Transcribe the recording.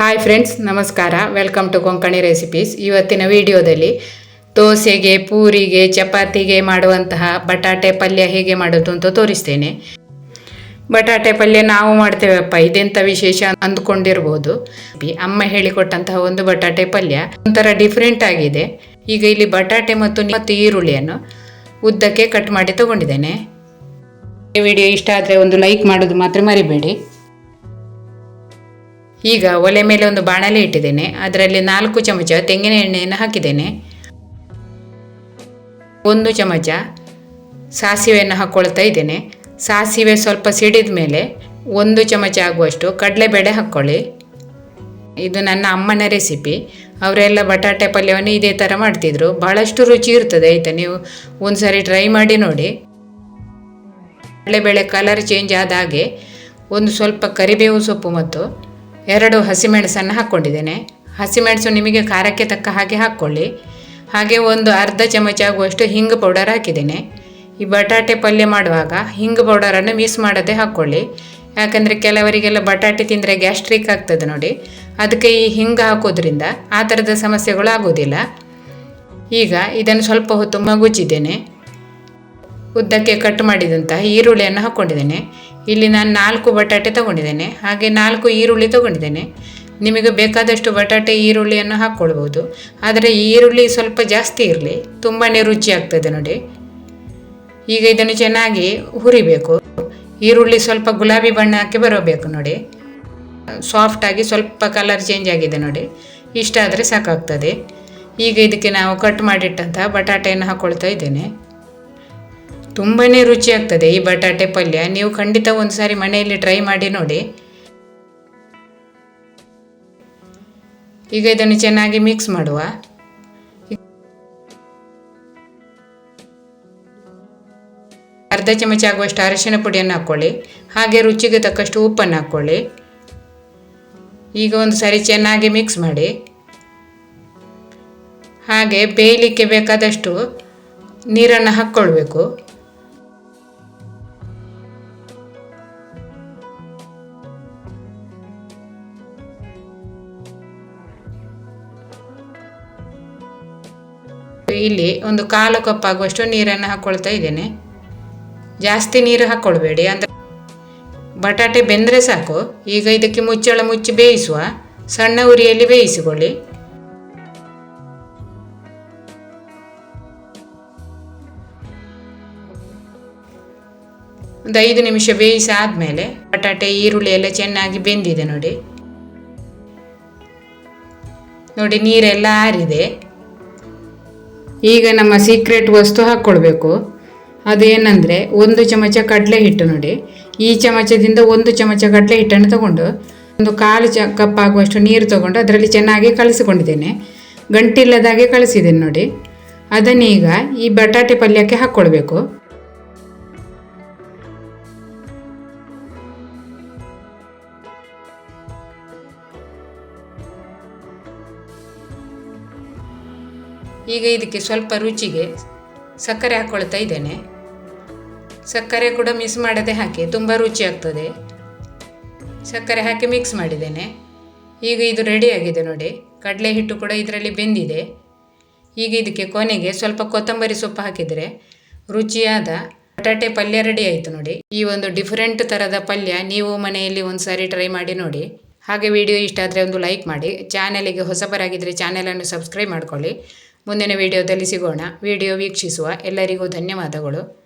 Hi friends ನಮಸ್ಕಾರ. Welcome to Konkani recipes ಇವತ್ತಿನ ವಿಡಿಯೋದಲ್ಲಿ ದೋಸೆಗೆ, ಪೂರಿಗೆ, ಚಪಾತಿಗೆ ಮಾಡುವಂತಹ ಬಟಾಟೆ ಪಲ್ಯ ಹೇಗೆ ಮಾಡೋದು ಅಂತ ತೋರಿಸ್ತೇನೆ. ಬಟಾಟೆ ಪಲ್ಯ ನಾವು ಮಾಡ್ತೇವಪ್ಪ ಇದೆಂಥ ವಿಶೇಷ ಅಂದ್ಕೊಂಡಿರ್ಬೋದು. ಅಮ್ಮ ಹೇಳಿಕೊಟ್ಟಂತಹ ಒಂದು ಬಟಾಟೆ ಪಲ್ಯ ಒಂಥರ ಡಿಫ್ರೆಂಟ್ ಆಗಿದೆ. ಈಗ ಇಲ್ಲಿ ಬಟಾಟೆ ಮತ್ತು ಮತ್ತು ಈರುಳ್ಳಿಯನ್ನು ಉದ್ದಕ್ಕೆ ಕಟ್ ಮಾಡಿ ತಗೊಂಡಿದ್ದೇನೆ. ವಿಡಿಯೋ ಇಷ್ಟ ಆದರೆ ಒಂದು ಲೈಕ್ ಮಾಡೋದು ಮಾತ್ರ ಮರಿಬೇಡಿ. ಈಗ ಒಲೆ ಮೇಲೆ ಒಂದು ಬಾಣಲೆ ಇಟ್ಟಿದ್ದೇನೆ. ಅದರಲ್ಲಿ ನಾಲ್ಕು ಚಮಚ ತೆಂಗಿನ ಎಣ್ಣೆಯನ್ನು ಹಾಕಿದ್ದೇನೆ. ಒಂದು ಚಮಚ ಸಾಸಿವೆಯನ್ನು ಹಾಕ್ಕೊಳ್ತಾ ಇದ್ದೇನೆ. ಸಾಸಿವೆ ಸ್ವಲ್ಪ ಸಿಡಿದ ಮೇಲೆ ಒಂದು ಚಮಚ ಆಗುವಷ್ಟು ಕಡಲೆಬೇಳೆ ಹಾಕ್ಕೊಳ್ಳಿ ಇದು ನನ್ನ ಅಮ್ಮನ ರೆಸಿಪಿ. ಅವರೆಲ್ಲ ಬಟಾಟೆ ಪಲ್ಯವನ್ನು ಇದೇ ಥರ ಮಾಡ್ತಿದ್ರು. ಭಾಳಷ್ಟು ರುಚಿ ಇರ್ತದೆ, ಆಯಿತಾ? ನೀವು ಒಂದು ಸಾರಿ ಟ್ರೈ ಮಾಡಿ ನೋಡಿ. ಕಡಲೆಬೇಳೆ ಕಲರ್ ಚೇಂಜ್ ಆದ ಹಾಗೆ ಒಂದು ಸ್ವಲ್ಪ ಕರಿಬೇವು ಸೊಪ್ಪು ಮತ್ತು ಎರಡು ಹಸಿಮೆಣಸನ್ನು ಹಾಕ್ಕೊಂಡಿದ್ದೇನೆ. ಹಸಿಮೆಣಸು ನಿಮಗೆ ಖಾರಕ್ಕೆ ತಕ್ಕ ಹಾಗೆ ಹಾಕ್ಕೊಳ್ಳಿ. ಹಾಗೆ ಒಂದು ಅರ್ಧ ಚಮಚ ಆಗುವಷ್ಟು ಹಿಂಗು ಪೌಡರ್ ಹಾಕಿದ್ದೇನೆ. ಈ ಬಟಾಟೆ ಪಲ್ಯ ಮಾಡುವಾಗ ಹಿಂಗು ಪೌಡರನ್ನು ಮಿಸ್ ಮಾಡದೆ ಹಾಕ್ಕೊಳ್ಳಿ. ಯಾಕಂದರೆ ಕೆಲವರಿಗೆಲ್ಲ ಬಟಾಟೆ ತಿಂದರೆ ಗ್ಯಾಸ್ಟ್ರಿಕ್ ಆಗ್ತದೆ ನೋಡಿ. ಅದಕ್ಕೆ ಈ ಹಿಂಗು ಹಾಕೋದ್ರಿಂದ ಆ ಥರದ ಸಮಸ್ಯೆಗಳು ಆಗೋದಿಲ್ಲ ಈಗ ಇದನ್ನು ಸ್ವಲ್ಪ ಹೊತ್ತು ಮಗುಚಿದ್ದೇನೆ. ಉದ್ದಕ್ಕೆ ಕಟ್ ಮಾಡಿದಂತಹ ಈರುಳ್ಳಿಯನ್ನು ಹಾಕ್ಕೊಂಡಿದ್ದೇನೆ. ಇಲ್ಲಿ ನಾನು ನಾಲ್ಕು ಬಟಾಟೆ ತಗೊಂಡಿದ್ದೇನೆ. ಹಾಗೆ ನಾಲ್ಕು ಈರುಳ್ಳಿ ತಗೊಂಡಿದ್ದೇನೆ. ನಿಮಗೆ ಬೇಕಾದಷ್ಟು ಬಟಾಟೆ, ಈರುಳ್ಳಿಯನ್ನು ಹಾಕ್ಕೊಳ್ಬೋದು ಆದರೆ ಈರುಳ್ಳಿ ಸ್ವಲ್ಪ ಜಾಸ್ತಿ ಇರಲಿ. ತುಂಬಾ ರುಚಿ ಆಗ್ತದೆ ನೋಡಿ. ಈಗ ಇದನ್ನು ಚೆನ್ನಾಗಿ ಹುರಿಬೇಕು. ಈರುಳ್ಳಿ ಸ್ವಲ್ಪ ಗುಲಾಬಿ ಬಣ್ಣಕ್ಕೆ ಬರಬೇಕು ನೋಡಿ. ಸಾಫ್ಟಾಗಿ ಸ್ವಲ್ಪ ಕಲರ್ ಚೇಂಜ್ ಆಗಿದೆ ನೋಡಿ. ಇಷ್ಟ ಆದರೆ ಸಾಕಾಗ್ತದೆ. ಈಗ ಇದಕ್ಕೆ ನಾವು ಕಟ್ ಮಾಡಿಟ್ಟಂತಹ ಬಟಾಟೆಯನ್ನು ಹಾಕ್ಕೊಳ್ತಾ ಇದ್ದೇನೆ. ತುಂಬಾ ರುಚಿ ಆಗ್ತದೆ ಈ ಬಟಾಟೆ ಪಲ್ಯ. ನೀವು ಖಂಡಿತ ಒಂದು ಸಾರಿ ಮನೆಯಲ್ಲಿ ಟ್ರೈ ಮಾಡಿ ನೋಡಿ. ಈಗ ಇದನ್ನು ಚೆನ್ನಾಗಿ ಮಿಕ್ಸ್ ಮಾಡುವ. ಅರ್ಧ ಚಮಚ ಆಗುವಷ್ಟು ಅರಶಿನ ಪುಡಿಯನ್ನು ಹಾಕ್ಕೊಳ್ಳಿ ಹಾಗೆ ರುಚಿಗೆ ತಕ್ಕಷ್ಟು ಉಪ್ಪನ್ನು ಹಾಕ್ಕೊಳ್ಳಿ ಈಗ ಒಂದು ಸಾರಿ ಚೆನ್ನಾಗಿ ಮಿಕ್ಸ್ ಮಾಡಿ. ಹಾಗೆ ಬೇಯಲಿಕ್ಕೆ ಬೇಕಾದಷ್ಟು ನೀರನ್ನು ಹಾಕ್ಕೊಳ್ಬೇಕು. ಇಲ್ಲಿ ಒಂದು ಕಾಲು ಕಪ್ ಆಗುವಷ್ಟು ನೀರನ್ನು ಹಾಕ್ಕೊಳ್ತಾ ಇದ್ದೇನೆ. ಜಾಸ್ತಿ ನೀರು ಹಾಕ್ಕೊಳ್ಬೇಡಿ ಅಂದರೆ ಬಟಾಟೆ ಬೆಂದರೆ ಸಾಕು. ಈಗ ಇದಕ್ಕೆ ಮುಚ್ಚಳ ಮುಚ್ಚಿ ಬೇಯಿಸುವ. ಸಣ್ಣ ಉರಿಯಲ್ಲಿ ಬೇಯಿಸಿಕೊಳ್ಳಿ. ಒಂದು ಐದು ನಿಮಿಷ ಬೇಯಿಸಿ ಆದಮೇಲೆ ಬಟಾಟೆ ಈರುಳ್ಳಿ ಎಲ್ಲ ಚೆನ್ನಾಗಿ ಬೆಂದಿದೆ ನೋಡಿ. ನೋಡಿ, ನೀರೆಲ್ಲ ಆರಿದೆ. ಈಗ ನಮ್ಮ ಸೀಕ್ರೆಟ್ ವಸ್ತು ಹಾಕ್ಕೊಳ್ಬೇಕು ಅದೇನೆಂದರೆ, ಒಂದು ಚಮಚ ಕಡಲೆ ಹಿಟ್ಟು ನೋಡಿ. ಈ ಚಮಚದಿಂದ ಒಂದು ಚಮಚ ಕಡಲೆ ಹಿಟ್ಟನ್ನು ತಗೊಂಡು, ಒಂದು ಕಾಲು ಚ ಕಪ್ ಆಗುವಷ್ಟು ನೀರು ತಗೊಂಡು ಅದರಲ್ಲಿ ಚೆನ್ನಾಗಿ ಕಲಸಿಕೊಂಡಿದ್ದೇನೆ. ಗಂಟಿಲ್ಲದಾಗೆ ಕಳಿಸಿದ್ದೇನೆ ನೋಡಿ. ಅದನ್ನೀಗ ಈ ಬಟಾಟೆ ಪಲ್ಯಕ್ಕೆ ಹಾಕ್ಕೊಳ್ಬೇಕು ಈಗ ಇದಕ್ಕೆ ಸ್ವಲ್ಪ ರುಚಿಗೆ ಸಕ್ಕರೆ ಹಾಕ್ಕೊಳ್ತಾ ಇದ್ದೇನೆ. ಸಕ್ಕರೆ ಕೂಡ ಮಿಸ್ ಮಾಡದೆ ಹಾಕಿ ತುಂಬ ರುಚಿ ಆಗ್ತದೆ. ಸಕ್ಕರೆ ಹಾಕಿ ಮಿಕ್ಸ್ ಮಾಡಿದ್ದೇನೆ. ಈಗ ಇದು ರೆಡಿಯಾಗಿದೆ ನೋಡಿ. ಕಡಲೆ ಹಿಟ್ಟು ಕೂಡ ಇದರಲ್ಲಿ ಬೆಂದಿದೆ. ಈಗ ಇದಕ್ಕೆ ಕೊನೆಗೆ ಸ್ವಲ್ಪ ಕೊತ್ತಂಬರಿ ಸೊಪ್ಪು ಹಾಕಿದರೆ ರುಚಿಯಾದ ಬಟಾಟೆ ಪಲ್ಯ ರೆಡಿ ಆಯಿತು ನೋಡಿ. ಈ ಒಂದು ಡಿಫರೆಂಟ್ ಥರದ ಪಲ್ಯ ನೀವು ಮನೆಯಲ್ಲಿ ಒಂದು ಸಾರಿ ಟ್ರೈ ಮಾಡಿ ನೋಡಿ. ಹಾಗೆ ವಿಡಿಯೋ ಇಷ್ಟ ಆದರೆ ಒಂದು ಲೈಕ್ ಮಾಡಿ. ಚಾನಲಿಗೆ ಹೊಸಬರಾಗಿದ್ದರೆ ಚಾನಲನ್ನು ಸಬ್ಸ್ಕ್ರೈಬ್ ಮಾಡ್ಕೊಳ್ಳಿ. ಮುಂದಿನ ವಿಡಿಯೋದಲ್ಲಿ ಸಿಗೋಣ. ವಿಡಿಯೋ ವೀಕ್ಷಿಸುವ ಎಲ್ಲರಿಗೂ ಧನ್ಯವಾದಗಳು.